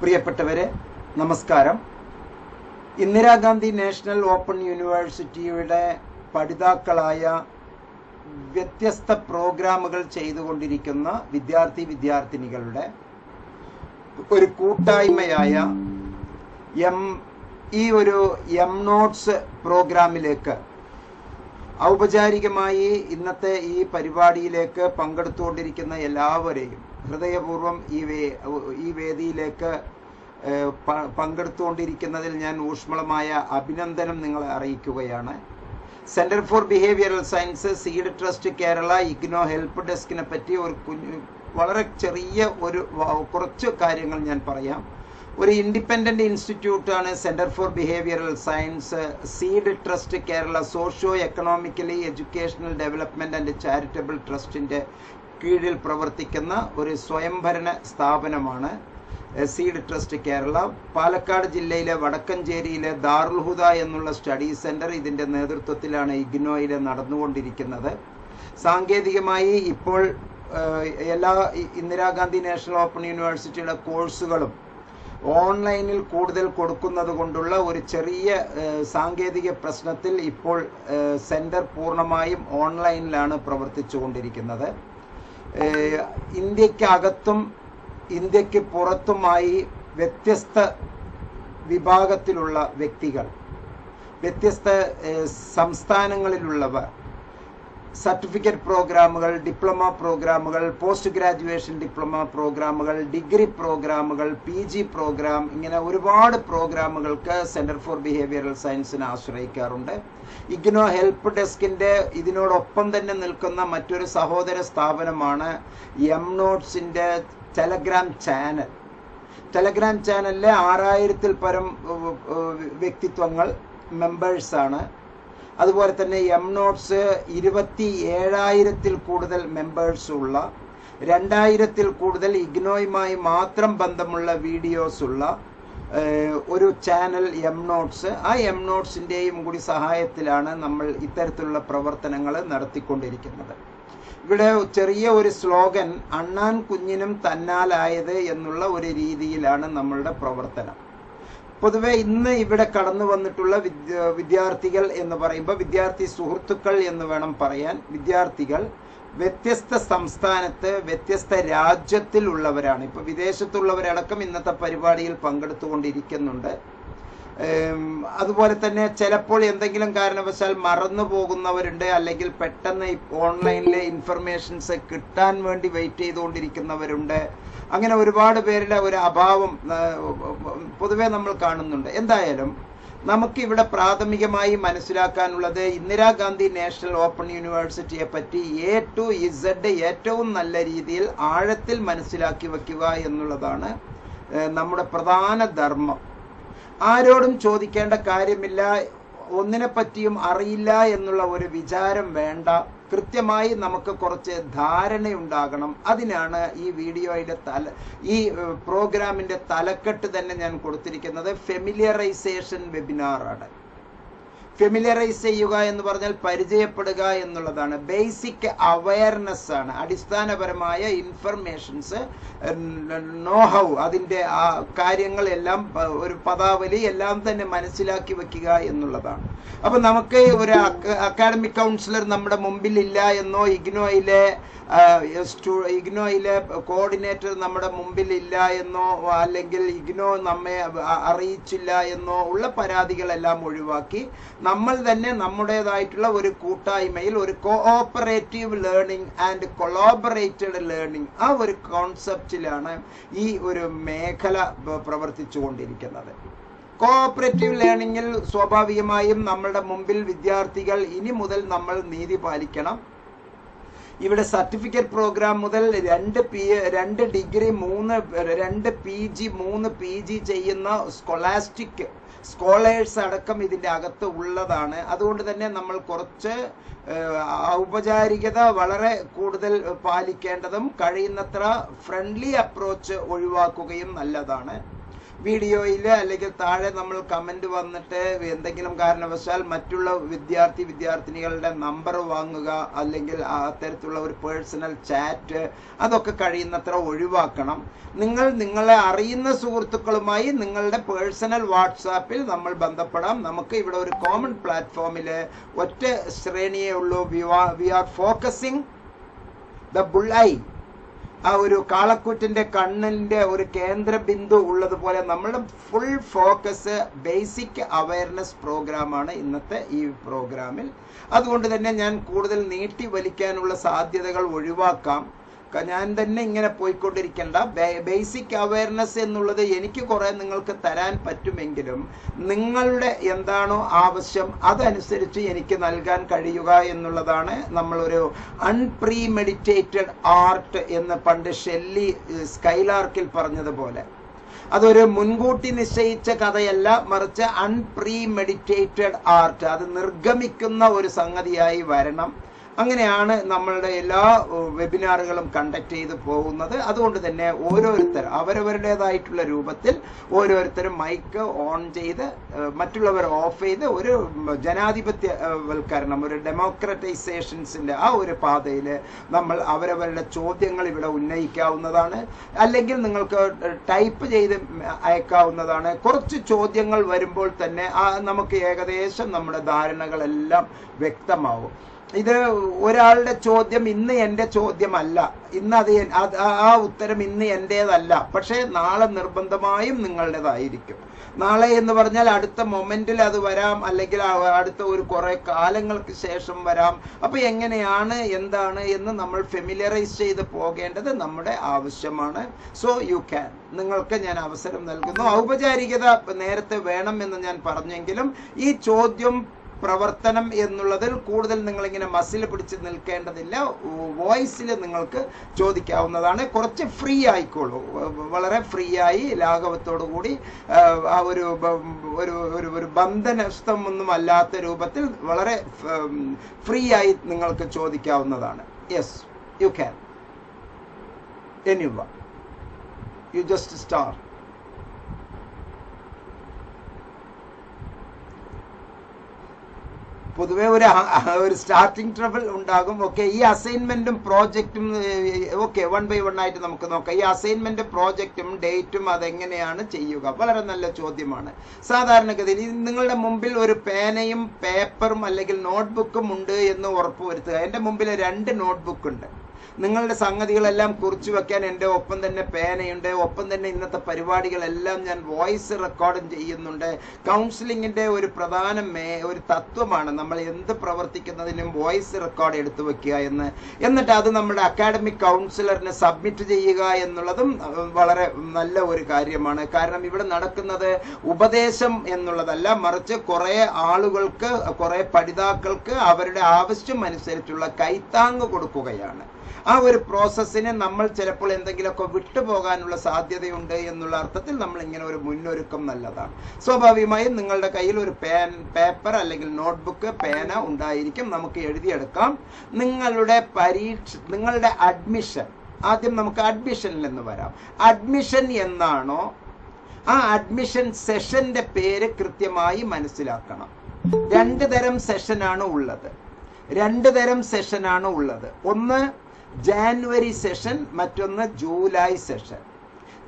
പ്രിയപ്പെട്ടവരെ നമസ്കാരം. Indira Gandhi national open യൂണിവേഴ്സിറ്റിയുടെ പഠിതാക്കളായ വ്യത്യസ്ത പ്രോഗ്രാമുകൾ ചെയ്തുകൊണ്ടിരിക്കുന്ന വിദ്യാർത്ഥി വിദ്യാർത്ഥിനികളുടെ ഒരു കൂട്ടായ്മയായ എം ഈ ഒരു എം നോട്ട്സ് പ്രോഗ്രാമിലേക്ക് ഔപചാരികമായി ഇന്നത്തെ ഈ പരിപാടിയിലേക്ക് പങ്കെടുത്തുകൊണ്ടിരിക്കുന്ന എല്ലാവരെയും ഹൃദയപൂർവം ഈ വേ ഈ വേദിയിലേക്ക് പങ്കെടുത്തുകൊണ്ടിരിക്കുന്നതിൽ ഞാൻ ഊഷ്മളമായ അഭിനന്ദനം നിങ്ങളെ അറിയിക്കുകയാണ്. Centre for behavioural science seed trust Kerala IGNOU help ഡെസ്കിനെ പറ്റി ഒരു കുഞ്ഞു വളരെ ചെറിയ ഒരു കുറച്ച് കാര്യങ്ങൾ ഞാൻ പറയാം. ഒരു independent ഇൻസ്റ്റിറ്റ്യൂട്ടാണ് centre for behavioural science seed trust Kerala socio economically educational development and charitable ട്രസ്റ്റിന്റെ കീഴിൽ പ്രവർത്തിക്കുന്ന ഒരു സ്വയംഭരണ സ്ഥാപനമാണ് സീഡ് ട്രസ്റ്റ് കേരള. പാലക്കാട് ജില്ലയിലെ വടക്കഞ്ചേരിയിലെ ദാറുൽഹുദ എന്നുള്ള സ്റ്റഡി സെന്റർ ഇതിന്റെ നേതൃത്വത്തിലാണ് ഇഗ്നോയിൽ നടന്നുകൊണ്ടിരിക്കുന്നത്. സാങ്കേതികമായി ഇപ്പോൾ എല്ലാ ഇന്ദിരാഗാന്ധി നാഷണൽ ഓപ്പൺ യൂണിവേഴ്സിറ്റിയുടെ കോഴ്സുകളും ഓൺലൈനിൽ കൂടുതൽ കൊടുക്കുന്നത് കൊണ്ടുള്ള ഒരു ചെറിയ സാങ്കേതിക പ്രശ്നത്തിൽ ഇപ്പോൾ സെന്റർ പൂർണമായും ഓൺലൈനിലാണ് പ്രവർത്തിച്ചുകൊണ്ടിരിക്കുന്നത്. ഇന്ത്യക്കകത്തും ഇന്ത്യയ്ക്ക് പുറത്തുമായി വ്യത്യസ്ത വിഭാഗത്തിലുള്ള വ്യക്തികൾ വ്യത്യസ്ത സംസ്ഥാനങ്ങളിലുള്ളവർ. സർട്ടിഫിക്കറ്റ് പ്രോഗ്രാമുകൾ ഡിപ്ലോമ പ്രോഗ്രാമുകൾ പോസ്റ്റ് ഗ്രാജുവേഷൻ ഡിപ്ലോമ പ്രോഗ്രാമുകൾ ഡിഗ്രി പ്രോഗ്രാമുകൾ പി ജി പ്രോഗ്രാം ഇങ്ങനെ ഒരുപാട് പ്രോഗ്രാമുകൾക്ക് സെന്റർ ഫോർ ബിഹേവിയറൽ സയൻസിനെ ആശ്രയിക്കാറുണ്ട്. ഇഗ്നോ ഹെൽപ്പ് ഡെസ്കിന്റെ ഇതിനോടൊപ്പം തന്നെ നിൽക്കുന്ന മറ്റൊരു സഹോദര സ്ഥാപനമാണ് എം നോട്ട്സിന്റെ ടെലഗ്രാം ചാനൽ. ടെലഗ്രാം ചാനലിലെ ആറായിരത്തിൽ പരം വ്യക്തിത്വങ്ങൾ മെമ്പേഴ്സാണ്. അതുപോലെ തന്നെ എം നോട്ട്സ് ഇരുപത്തി ഏഴായിരത്തിൽ കൂടുതൽ മെമ്പേഴ്സ് ഉള്ള രണ്ടായിരത്തിൽ കൂടുതൽ ഇഗ്നോയുമായി മാത്രം ബന്ധമുള്ള വീഡിയോസ് ഉള്ള ഒരു ചാനൽ എം നോട്ട്സ് ആ എം നോട്ട്സിന്റെയും കൂടി സഹായത്തിലാണ് നമ്മൾ ഇത്തരത്തിലുള്ള പ്രവർത്തനങ്ങൾ നടത്തിക്കൊണ്ടിരിക്കുന്നത്. ഇവിടെ ചെറിയ ഒരു സ്ലോഗൻ അണ്ണാൻ കുഞ്ഞിനും തന്നാലായത് എന്നുള്ള ഒരു രീതിയിലാണ് നമ്മളുടെ പ്രവർത്തനം. പൊതുവെ ഇന്ന് ഇവിടെ കടന്നു വന്നിട്ടുള്ള വിദ്യാർത്ഥികൾ എന്ന് പറയുമ്പോൾ വിദ്യാർത്ഥി സുഹൃത്തുക്കൾ എന്ന് വേണം പറയാൻ. വിദ്യാർത്ഥികൾ വ്യത്യസ്ത സംസ്ഥാനത്ത് വ്യത്യസ്ത രാജ്യത്തിലുള്ളവരാണ്. ഇപ്പൊ വിദേശത്തുള്ളവരടക്കം ഇന്നത്തെ പരിപാടിയിൽ പങ്കെടുത്തുകൊണ്ടിരിക്കുന്നുണ്ട്. അതുപോലെ തന്നെ ചിലപ്പോൾ എന്തെങ്കിലും കാരണവശാൽ മറന്നു പോകുന്നവരുണ്ട് അല്ലെങ്കിൽ പെട്ടെന്ന് ഓൺലൈനിലെ ഇൻഫർമേഷൻസ് കിട്ടാൻ വേണ്ടി വെയിറ്റ് ചെയ്തുകൊണ്ടിരിക്കുന്നവരുണ്ട്. അങ്ങനെ ഒരുപാട് പേരുടെ ഒരു അഭാവം പൊതുവെ നമ്മൾ കാണുന്നുണ്ട്. എന്തായാലും നമുക്കിവിടെ പ്രാഥമികമായി മനസ്സിലാക്കാനുള്ളത് ഇന്ദിരാഗാന്ധി നാഷണൽ ഓപ്പൺ യൂണിവേഴ്സിറ്റിയെ പറ്റി എ ടു ഇസഡ് ഏറ്റവും നല്ല രീതിയിൽ ആഴത്തിൽ മനസ്സിലാക്കി വെക്കുക എന്നുള്ളതാണ് നമ്മുടെ പ്രധാന ധർമ്മം. ആരോടും ചോദിക്കേണ്ട കാര്യമില്ല ഒന്നിനെ പറ്റിയും അറിയില്ല എന്നുള്ള ഒരു വിചാരം വേണ്ട. കൃത്യമായി നമുക്ക് കുറച്ച് ധാരണയുണ്ടാകണം. അതിനാണ് ഈ വീഡിയോയിലെ തല ഈ പ്രോഗ്രാമിന്റെ തലക്കെട്ട് തന്നെ ഞാൻ കൊടുത്തിരിക്കുന്നത്. ഫെമിലിയറൈസേഷൻ വെബിനാറാണ് ഫെമിലിയറൈസ് ചെയ്യുക എന്ന് പറഞ്ഞാൽ പരിചയപ്പെടുക എന്നുള്ളതാണ്. ബേസിക് അവയർനെസ് ആണ്. അടിസ്ഥാനപരമായ ഇൻഫർമേഷൻസ് നോഹൗ അതിന്റെ ആ കാര്യങ്ങളെല്ലാം ഒരു പദാവലി എല്ലാം തന്നെ മനസ്സിലാക്കി വെക്കുക എന്നുള്ളതാണ്. അപ്പം നമുക്ക് ഒരു അക്കാഡമിക് കൗൺസിലർ നമ്മുടെ മുമ്പിൽ ഇല്ല എന്നോ ഇഗ്നോയിലെ ഇഗ്നോയിലെ കോർഡിനേറ്റർ നമ്മുടെ മുമ്പിൽ ഇല്ല എന്നോ അല്ലെങ്കിൽ ഇഗ്നോ നമ്മെ അറിയിച്ചില്ല എന്നോ ഉള്ള പരാതികളെല്ലാം ഒഴിവാക്കി നമ്മൾ തന്നെ നമ്മുടേതായിട്ടുള്ള ഒരു കൂട്ടായ്മയിൽ ഒരു cooperative learning and collaborated learning ആ ഒരു കോൺസെപ്റ്റിലാണ് ഈ ഒരു മേഖല പ്രവർത്തിച്ചു പ്രവർത്തിച്ചുകൊണ്ടിരിക്കുന്നത്. കോഓപ്പറേറ്റീവ് ലേണിംഗിൽ സ്വാഭാവികമായും നമ്മളുടെ മുമ്പിൽ വിദ്യാർത്ഥികൾ ഇനി മുതൽ നമ്മൾ നീതി പാലിക്കണം. ഇവിടെ സർട്ടിഫിക്കറ്റ് പ്രോഗ്രാം മുതൽ രണ്ട് പി രണ്ട് ഡിഗ്രി മൂന്ന് രണ്ട് പി ജി മൂന്ന് പി ജി ചെയ്യുന്ന സ്കോളാസ്റ്റിക് സ്കോളേഴ്സ് അടക്കം ഇതിന്റെ അകത്ത് ഉള്ളതാണ്. അതുകൊണ്ട് തന്നെ നമ്മൾ കുറച്ച് ഔപചാരികത വളരെ കൂടുതൽ പാലിക്കേണ്ടതും കഴിയുന്നത്ര ഫ്രണ്ട്ലി അപ്രോച്ച് ഒഴിവാക്കുകയും നല്ലതാണ്. വീഡിയോയിൽ അല്ലെങ്കിൽ താഴെ നമ്മൾ കമന്റ് വന്നിട്ട് എന്തെങ്കിലും കാരണവശാൽ മറ്റുള്ള വിദ്യാർത്ഥി വിദ്യാർത്ഥിനികളുടെ നമ്പർ വാങ്ങുക അല്ലെങ്കിൽ അത്തരത്തിലുള്ള ഒരു പേഴ്സണൽ ചാറ്റ് അതൊക്കെ കഴിയുന്നത്ര ഒഴിവാക്കണം. നിങ്ങൾ നിങ്ങളെ അറിയുന്ന സുഹൃത്തുക്കളുമായി നിങ്ങളുടെ പേഴ്സണൽ വാട്സാപ്പിൽ നമ്മൾ ബന്ധപ്പെടാം. നമുക്ക് ഇവിടെ ഒരു കോമൺ പ്ലാറ്റ്ഫോമിൽ ഒറ്റ ശ്രേണിയേ ഉള്ളൂ. We are focusing the bullseye ആ ഒരു കാളക്കൂറ്റിന്റെ കണ്ണിന്റെ ഒരു കേന്ദ്ര ബിന്ദു ഉള്ളതുപോലെ നമ്മളുടെ ഫുൾ ഫോക്കസ് ബേസിക് അവയർനെസ് പ്രോഗ്രാമാണ് ഇന്നത്തെ ഈ പ്രോഗ്രാമിൽ അതുകൊണ്ട് തന്നെ ഞാൻ കൂടുതൽ നീട്ടി വലിക്കാനുള്ള സാധ്യതകൾ ഒഴിവാക്കാം. ഞാൻ തന്നെ ഇങ്ങനെ പോയിക്കൊണ്ടിരിക്കേണ്ട. ബേസിക് അവയർനെസ് എന്നുള്ളത് എനിക്ക് കുറെ നിങ്ങൾക്ക് തരാൻ പറ്റുമെങ്കിലും നിങ്ങളുടെ എന്താണോ ആവശ്യം അതനുസരിച്ച് എനിക്ക് നൽകാൻ കഴിയുക എന്നുള്ളതാണ് നമ്മളൊരു അൺപ്രീ മെഡിറ്റേറ്റഡ് ആർട്ട് എന്ന് പണ്ട് ഷെല്ലി സ്കൈലാർക്കിൽ പറഞ്ഞതുപോലെ. അതൊരു മുൻകൂട്ടി നിശ്ചയിച്ച കഥയല്ല മറിച്ച് അൺപ്രീ മെഡിറ്റേറ്റഡ് ആർട്ട് അത് നിർഗമിക്കുന്ന ഒരു സംഗതിയായി വരണം. അങ്ങനെയാണ് നമ്മളുടെ എല്ലാ വെബിനാറുകളും കണ്ടക്ട് ചെയ്ത് പോകുന്നത്. അതുകൊണ്ട് തന്നെ ഓരോരുത്തർ അവരവരുടേതായിട്ടുള്ള രൂപത്തിൽ ഓരോരുത്തരും മൈക്ക് ഓൺ ചെയ്ത് മറ്റുള്ളവർ ഓഫ് ചെയ്ത് ഒരു ജനാധിപത്യവൽക്കരണം വൽക്കരണം ഒരു ഡെമോക്രറ്റൈസേഷൻസിന്റെ ആ ഒരു പാതയിൽ നമ്മൾ അവരവരുടെ ചോദ്യങ്ങൾ ഇവിടെ ഉന്നയിക്കാവുന്നതാണ്. അല്ലെങ്കിൽ നിങ്ങൾക്ക് ടൈപ്പ് ചെയ്ത് അയക്കാവുന്നതാണ്. കുറച്ച് ചോദ്യങ്ങൾ വരുമ്പോൾ തന്നെ ആ നമുക്ക് ഏകദേശം നമ്മുടെ ധാരണകളെല്ലാം വ്യക്തമാവും. ഇത് ഒരാളുടെ ചോദ്യം ഇന്ന് എന്റെ ചോദ്യമല്ല. ഇന്ന് അത് ആ- ഉത്തരം ഇന്ന് എന്റേതല്ല പക്ഷേ നാളെ നിർബന്ധമായും നിങ്ങളുടേതായിരിക്കും. നാളെ എന്ന് പറഞ്ഞാൽ അടുത്ത മൊമെന്റിൽ അത് വരാം അല്ലെങ്കിൽ അടുത്ത ഒരു കുറെ കാലങ്ങൾക്ക് ശേഷം വരാം. അപ്പൊ എങ്ങനെയാണ് എന്താണ് എന്ന് നമ്മൾ ഫെമിലറൈസ് ചെയ്ത് പോകേണ്ടത് നമ്മുടെ ആവശ്യമാണ്. സോ യു ക്യാൻ നിങ്ങൾക്ക് ഞാൻ അവസരം നൽകുന്നു. ഔപചാരികത നേരത്തെ വേണം എന്ന് ഞാൻ പറഞ്ഞെങ്കിലും ഈ ചോദ്യം പ്രവർത്തനം എന്നുള്ളതിൽ കൂടുതൽ നിങ്ങൾ ഇങ്ങനെ മസിൽ പിടിച്ച് നിൽക്കേണ്ടതില്ല. വോയിസിൽ നിങ്ങൾക്ക് ചോദിക്കാവുന്നതാണ്. കുറച്ച് ഫ്രീ ആയിക്കോളൂ. വളരെ ഫ്രീ ആയി ലാഘവത്തോടു കൂടി ആ, ഒരു ഒരു ഒരു ഒരു ബന്ധനസ്ഥം ഒന്നും അല്ലാത്ത രൂപത്തിൽ വളരെ ഫ്രീ ആയി നിങ്ങൾക്ക് ചോദിക്കാവുന്നതാണ്. Yes you can anyway you just start പൊതുവെ ഒരു ഒരു സ്റ്റാർട്ടിംഗ് ട്രബിൾ ഉണ്ടാകും. ഓക്കെ ഈ അസൈൻമെന്റും പ്രോജക്റ്റും ഓക്കെ വൺ ബൈ വൺ ആയിട്ട് നമുക്ക് നോക്കാം. ഈ അസൈൻമെന്റ് പ്രോജക്റ്റും ഡേറ്റും അതെങ്ങനെയാണ് ചെയ്യുക? വളരെ നല്ല ചോദ്യമാണ്. സാധാരണഗതിയിൽ നിങ്ങളുടെ മുമ്പിൽ ഒരു പേനയും പേപ്പറും അല്ലെങ്കിൽ നോട്ട്ബുക്കും ഉണ്ട് എന്ന് ഉറപ്പ് വരുത്തുക എന്റെ മുമ്പിൽ രണ്ട് നോട്ട്ബുക്ക് ഉണ്ട്. നിങ്ങളുടെ സംഗതികളെല്ലാം കുറിച്ചു വെക്കാൻ എന്റെ ഒപ്പം തന്നെ പേനയുണ്ട് ഒപ്പം തന്നെ ഇന്നത്തെ പരിപാടികളെല്ലാം ഞാൻ വോയിസ് റെക്കോർഡും ചെയ്യുന്നുണ്ട്. കൗൺസിലിങ്ങിന്റെ ഒരു പ്രധാന മേ ഒരു തത്വമാണ് നമ്മൾ എന്ത് പ്രവർത്തിക്കുന്നതിനും വോയിസ് റെക്കോർഡ് എടുത്തു വെക്കുക എന്ന്. എന്നിട്ട് അത് നമ്മുടെ അക്കാഡമിക് കൗൺസിലറിന് സബ്മിറ്റ് ചെയ്യുക എന്നുള്ളതും വളരെ നല്ല ഒരു കാര്യമാണ്. കാരണം ഇവിടെ നടക്കുന്നത് ഉപദേശം എന്നുള്ളതല്ല മറിച്ച് കുറേ ആളുകൾക്ക് കുറേ പഠിതാക്കൾക്ക് അവരുടെ ആവശ്യം അനുസരിച്ചുള്ള കൈത്താങ്ങ് കൊടുക്കുകയാണ്. ആ ഒരു പ്രോസസ്സിനെ നമ്മൾ ചിലപ്പോൾ എന്തെങ്കിലുമൊക്കെ വിട്ടുപോകാനുള്ള സാധ്യതയുണ്ട് എന്നുള്ള അർത്ഥത്തിൽ നമ്മൾ ഇങ്ങനെ ഒരു മുന്നൊരുക്കം നല്ലതാണ്. സ്വാഭാവികമായും നിങ്ങളുടെ കയ്യിൽ ഒരു പേൻ പേപ്പർ അല്ലെങ്കിൽ നോട്ട്ബുക്ക് പേന ഉണ്ടായിരിക്കും. നമുക്ക് എഴുതിയെടുക്കാം. നിങ്ങളുടെ പരീക്ഷ നിങ്ങളുടെ അഡ്മിഷൻ ആദ്യം നമുക്ക് അഡ്മിഷനിൽ നിന്ന് വരാം. അഡ്മിഷൻ എന്നാണോ? ആ അഡ്മിഷൻ സെഷന്റെ പേര് കൃത്യമായി മനസ്സിലാക്കണം. രണ്ട് തരം സെഷനാണ് ഉള്ളത്. രണ്ട് തരം സെഷനാണ് ഉള്ളത്. ഒന്ന് ജാനുവരി സെഷൻ മറ്റൊന്ന് ജൂലൈ സെഷൻ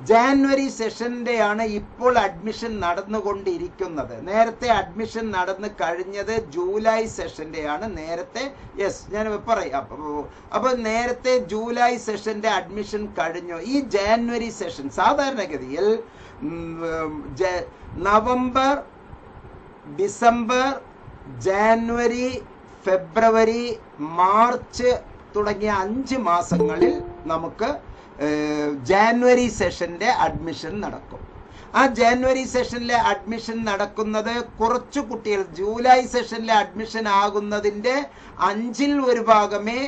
ജാനുവരി സെഷന്റെയാണ് ഇപ്പോൾ അഡ്മിഷൻ നടന്നുകൊണ്ടിരിക്കുന്നത്. നേരത്തെ അഡ്മിഷൻ നടന്നു കഴിഞ്ഞത് ജൂലൈ സെഷന്റെയാണ് നേരത്തെ യെസ് ഞാൻ പറയാം. അപ്പോൾ അപ്പൊ നേരത്തെ ജൂലൈ സെഷന്റെ അഡ്മിഷൻ കഴിഞ്ഞു. ഈ ജാനുവരി സെഷൻ സാധാരണഗതിയിൽ November December January February March തുടങ്ങിയ അഞ്ച് മാസങ്ങളിൽ നമുക്ക് ജാനുവരി സെഷന്റെ അഡ്മിഷൻ നടക്കും. ആ ജാനുവരി സെഷനിലെ അഡ്മിഷൻ നടക്കുന്നത് കുറച്ച് കുട്ടികൾ ജൂലൈ സെഷനിലെ അഡ്മിഷൻ ആകുന്നതിന്റെ അഞ്ചിൽ ഒരു ഭാഗമേ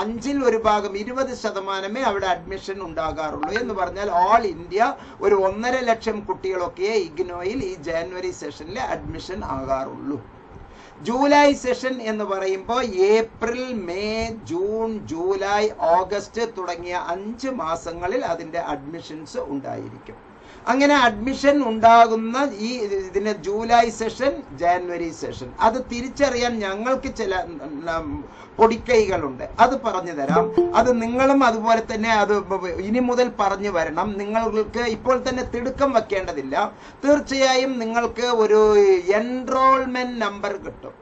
അഞ്ചിൽ ഒരു ഭാഗം ഇരുപത് ശതമാനമേ അവിടെ അഡ്മിഷൻ ഉണ്ടാകാറുള്ളൂ എന്ന് പറഞ്ഞാൽ ഓൾ ഇന്ത്യ ഒരു ഒന്നര ലക്ഷം കുട്ടികളൊക്കെ ഇഗ്നോയിൽ ഈ ജാനുവരി സെഷനിലെ അഡ്മിഷൻ ആകാറുള്ളൂ. ജൂലൈ സെഷൻ എന്ന് പറയുമ്പോൾ April May June July August തുടങ്ങിയ അഞ്ച് മാസങ്ങളിൽ അതിന്റെ അഡ്മിഷൻസ് ഉണ്ടായിരിക്കും. അങ്ങനെ അഡ്മിഷൻ ഉണ്ടാകുന്ന ഈ ഇതിന് ജൂലൈ സെഷൻ ജാനുവരി സെഷൻ അത് തിരിച്ചറിയാൻ ഞങ്ങൾക്ക് ചില പൊടിക്കൈകളുണ്ട്. അത് പറഞ്ഞു തരാം. അത് നിങ്ങളും അതുപോലെ തന്നെ അത് ഇനി മുതൽ പറഞ്ഞു വരണം. നിങ്ങൾക്ക് ഇപ്പോൾ തന്നെ തിടുക്കം വെക്കേണ്ടതില്ല. തീർച്ചയായും നിങ്ങൾക്ക് ഒരു എൻറോൾമെന്റ് നമ്പർ കിട്ടും.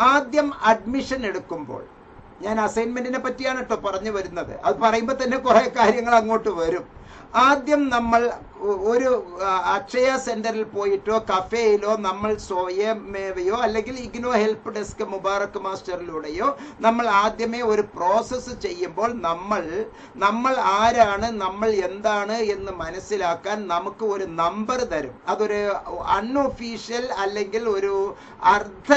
ആദ്യം അഡ്മിഷൻ എടുക്കുമ്പോൾ ഞാൻ അസൈൻമെന്റിനെ പറ്റിയാണ് കേട്ടോ പറഞ്ഞു വരുന്നത്. അത് പറയുമ്പോൾ തന്നെ കുറേ കാര്യങ്ങൾ അങ്ങോട്ട് വരും. ആദ്യം നമ്മൾ ഒരു അക്ഷയ സെന്ററിൽ പോയിട്ടോ കഫേയിലോ നമ്മൾ സ്വയമേവയോ അല്ലെങ്കിൽ ഇഗ്നോ ഹെൽപ്പ് ഡെസ്ക് മുബാറക്ക് മാസ്റ്ററിലൂടെയോ നമ്മൾ ആദ്യമേ ഒരു പ്രോസസ്സ് ചെയ്യുമ്പോൾ നമ്മൾ നമ്മൾ ആരാണ് നമ്മൾ എന്താണ് എന്ന് മനസ്സിലാക്കാൻ നമുക്ക് ഒരു നമ്പർ തരും. അതൊരു അൺഒഫീഷ്യൽ അല്ലെങ്കിൽ ഒരു അർദ്ധ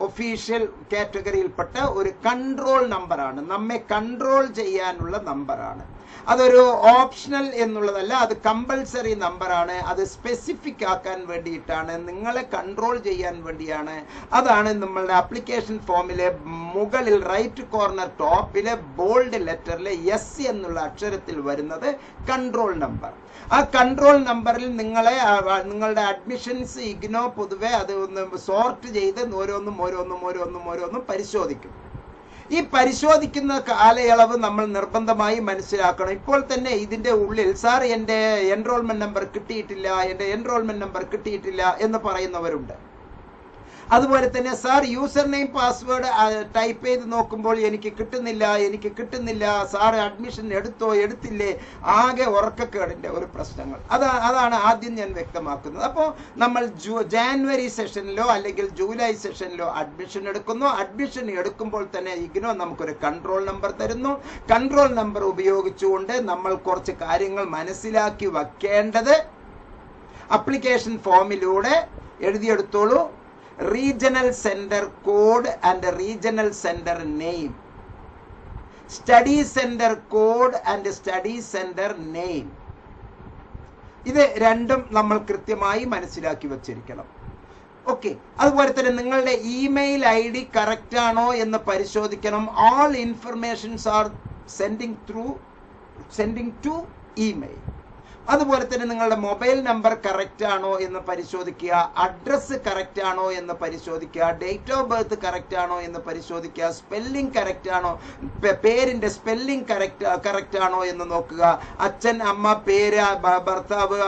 ഒഫീഷ്യൽ കാറ്റഗറിയിൽപ്പെട്ട ഒരു കൺട്രോൾ നമ്പറാണ് നമ്മെ കൺട്രോൾ ചെയ്യാനുള്ള നമ്പറാണ് അതൊരു ഓപ്ഷണൽ എന്നുള്ളതല്ല അത് കമ്പൽസറി നമ്പറാണ് അത് സ്പെസിഫിക് ആക്കാൻ വേണ്ടിയിട്ടാണ് നിങ്ങളെ കൺട്രോൾ ചെയ്യാൻ വേണ്ടിയാണ്. അതാണ് നമ്മളുടെ അപ്ലിക്കേഷൻ ഫോമിലെ മുകളിൽ റൈറ്റ് കോർണർ ടോപ്പിലെ ബോൾഡ് ലെറ്ററിലെ എസ് എന്നുള്ള അക്ഷരത്തിൽ വരുന്നത് കൺട്രോൾ നമ്പർ ആ കൺട്രോൾ നമ്പറിൽ നിങ്ങളെ നിങ്ങളുടെ അഡ്മിഷൻസ് ഇഗ്നോ പൊതുവെ അത് ഒന്ന് സോർട്ട് ചെയ്ത് ഓരോന്നും ഓരോന്നും ഓരോന്നും ഓരോന്നും പരിശോധിക്കും. ഈ പരിശോധിക്കുന്ന കാലയളവ് നമ്മൾ നിർബന്ധമായി മനസ്സിലാക്കണം. ഇപ്പോൾ തന്നെ ഇതിന്റെ ഉള്ളിൽ സാർ എന്റെ എൻറോൾമെന്റ് നമ്പർ കിട്ടിയിട്ടില്ല എന്റെ എൻറോൾമെന്റ് നമ്പർ കിട്ടിയിട്ടില്ല എന്ന് പറയുന്നവരുണ്ട്. അതുപോലെ തന്നെ sir user name password type ചെയ്ത് നോക്കുമ്പോൾ എനിക്ക് കിട്ടുന്നില്ല എനിക്ക് കിട്ടുന്നില്ല. സാർ അഡ്മിഷൻ എടുത്തോ എടുത്തില്ലേ? ആകെ ഉറക്കക്കേടിന്റെ ഒരു പ്രശ്നങ്ങൾ. അതാ അതാണ് ആദ്യം ഞാൻ വ്യക്തമാക്കുന്നത്. അപ്പോൾ നമ്മൾ ജാനുവരി സെഷനിലോ അല്ലെങ്കിൽ ജൂലൈ സെഷനിലോ അഡ്മിഷൻ എടുക്കുന്നു. അഡ്മിഷൻ എടുക്കുമ്പോൾ തന്നെ ഇഗ്നോ നമുക്കൊരു കൺട്രോൾ നമ്പർ തരുന്നു. കൺട്രോൾ നമ്പർ ഉപയോഗിച്ചുകൊണ്ട് നമ്മൾ കുറച്ച് കാര്യങ്ങൾ മനസ്സിലാക്കി വയ്ക്കേണ്ടത്. അപ്ലിക്കേഷൻ ഫോമിലൂടെ എഴുതിയെടുത്തോളൂ. Regional centre code and regional centre name study centre code and study centre name ഇത് രണ്ടും നമ്മൾ കൃത്യമായി മനസ്സിലാക്കി വച്ചിരിക്കണം. ഓക്കെ അതുപോലെ തന്നെ നിങ്ങളുടെ ഇമെയിൽ ഐ ഡി കറക്റ്റ് ആണോ എന്ന് പരിശോധിക്കണം. All informations are sending through sending to email അതുപോലെ തന്നെ നിങ്ങളുടെ മൊബൈൽ നമ്പർ കറക്റ്റ് ആണോ എന്ന് പരിശോധിക്കുക അഡ്രസ്സ് കറക്റ്റ് ആണോ എന്ന് പരിശോധിക്കുക ഡേറ്റ് ഓഫ് ബർത്ത് കറക്റ്റ് ആണോ എന്ന് പരിശോധിക്കുക സ്പെല്ലിംഗ് കറക്റ്റ് ആണോ പേരിന്റെ സ്പെല്ലിംഗ് കറക്റ്റ് കറക്റ്റ് ആണോ എന്ന് നോക്കുക. അച്ഛൻ അമ്മ പേര് ഭർത്താവ്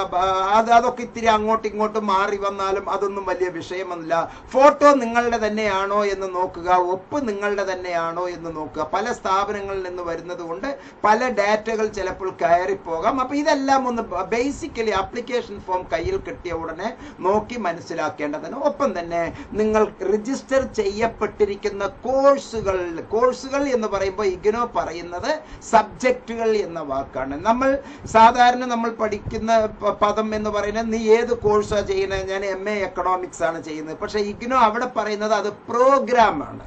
അത് അതൊക്കെ ഇത്തിരി അങ്ങോട്ടും ഇങ്ങോട്ടും മാറി വന്നാലും അതൊന്നും വലിയ വിഷയമൊന്നുമില്ല. ഫോട്ടോ നിങ്ങളുടെ തന്നെയാണോ എന്ന് നോക്കുക ഒപ്പ് നിങ്ങളുടെ തന്നെയാണോ എന്ന് നോക്കുക. പല സ്ഥാപനങ്ങളിൽ നിന്ന് വരുന്നത് കൊണ്ട് പല ഡാറ്റകൾ ചിലപ്പോൾ കയറിപ്പോകാം. അപ്പൊ ഇതെല്ലാം ഒന്ന് ബേസിക്കലി ആപ്ലിക്കേഷൻ ഫോം കയ്യിൽ കിട്ടിയ ഉടനെ നോക്കി മനസ്സിലാക്കേണ്ടതിന് ഒപ്പം തന്നെ നിങ്ങൾ രജിസ്റ്റർ ചെയ്യപ്പെട്ടിരിക്കുന്ന കോഴ്സുകൾ കോഴ്സുകൾ എന്ന് പറയുമ്പോൾ ഇഗ്നോ പറയുന്നത് സബ്ജക്റ്റുകൾ എന്ന വാക്കാണ്. നമ്മൾ സാധാരണ നമ്മൾ പഠിക്കുന്ന പദം എന്ന് പറയുന്നത് നീ ഏത് കോഴ്സാണ് ചെയ്യുന്നത്? ഞാൻ എം എ എക്കണോമിക്സ് ആണ് ചെയ്യുന്നത്. പക്ഷേ ഇഗ്നോ അവിടെ പറയുന്നത് അത് പ്രോഗ്രാം ആണ്.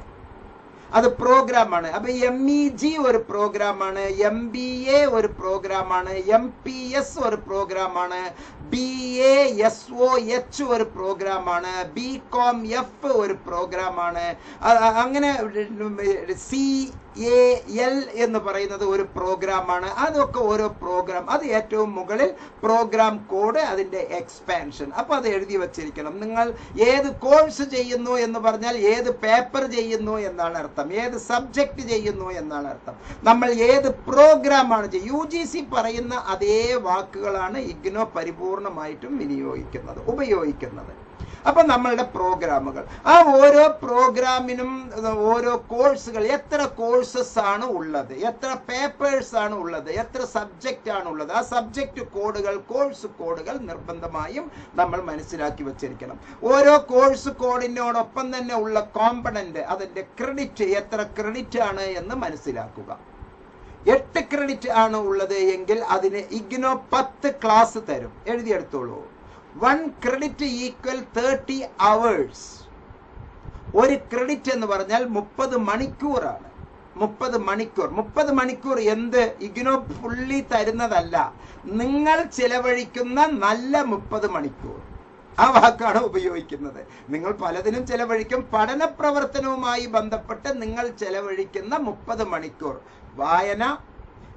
അത് പ്രോഗ്രാമാണ് അപ്പൊ എം ഇ ജി ഒരു പ്രോഗ്രാമാണ് എം ബി എ ഒരു പ്രോഗ്രാമാണ് എം പി എസ് ഒരു പ്രോഗ്രാമാണ് B A S O H ഒരു പ്രോഗ്രാമാണ് ബി കോം എഫ് ഒരു പ്രോഗ്രാമാണ് അ- അ- അങ്ങനെ സി എ എൽ എന്ന് പറയുന്നത് ഒരു പ്രോഗ്രാമാണ്. അതൊക്കെ ഓരോ പ്രോഗ്രാം. അത് ഏറ്റവും മുകളിൽ പ്രോഗ്രാം കോഡ് അതിന്റെ എക്സ്പാൻഷൻ. അപ്പോൾ അത് എഴുതി വച്ചിരിക്കണം. നിങ്ങൾ ഏത് കോഴ്സ് ചെയ്യുന്നു എന്ന് പറഞ്ഞാൽ ഏത് പേപ്പർ ചെയ്യുന്നു എന്നാണ് അർത്ഥം. ഏത് സബ്ജക്റ്റ് ചെയ്യുന്നു എന്നാണ് അർത്ഥം. നമ്മൾ ഏത് പ്രോഗ്രാമാണ് യു ജി സി പറയുന്ന അതേ വാക്കുകളാണ് ഇഗ്നോ പരിപൂർണമായിട്ടും വിനിയോഗിക്കുന്നത് ഉപയോഗിക്കുന്നത്. അപ്പൊ നമ്മളുടെ പ്രോഗ്രാമുകൾ. ആ ഓരോ പ്രോഗ്രാമിനും ഓരോ കോഴ്സുകൾ എത്ര കോഴ്സസ് ആണ് ഉള്ളത്? എത്ര പേപ്പേഴ്സ് ആണ് ഉള്ളത്? എത്ര സബ്ജക്റ്റ് ആണ് ഉള്ളത്? ആ സബ്ജക്റ്റ് കോഡുകൾ കോഴ്സ് കോഡുകൾ നിർബന്ധമായും നമ്മൾ മനസ്സിലാക്കി വച്ചിരിക്കണം. ഓരോ കോഴ്സ് കോഡിനോടൊപ്പം തന്നെ ഉള്ള കോമ്പണന്റ് അതിന്റെ ക്രെഡിറ്റ് എത്ര ക്രെഡിറ്റ് ആണ് എന്ന് മനസ്സിലാക്കുക. എട്ട് ക്രെഡിറ്റ് ആണ് ഉള്ളത് എങ്കിൽ അതിന് ഇഗ്നോ പത്ത് ക്ലാസ് തരും. എഴുതിയെടുത്തോളൂ. One credit equal thirty hours. ഒരു ക്രെഡിറ്റ് എന്ന് പറഞ്ഞാൽ മുപ്പത് മണിക്കൂറാണ്. മുപ്പത് മണിക്കൂർ. മുപ്പത് മണിക്കൂർ എന്ത്? ഇഗ്നോ പുള്ളി തരുന്നതല്ല. നിങ്ങൾ ചിലവഴിക്കുന്ന നല്ല മുപ്പത് മണിക്കൂർ. ആ വാക്കാണ് ഉപയോഗിക്കുന്നത്. നിങ്ങൾ പലതിനും ചെലവഴിക്കും. പഠന പ്രവർത്തനവുമായി ബന്ധപ്പെട്ട് നിങ്ങൾ ചെലവഴിക്കുന്ന മുപ്പത് മണിക്കൂർ. വായന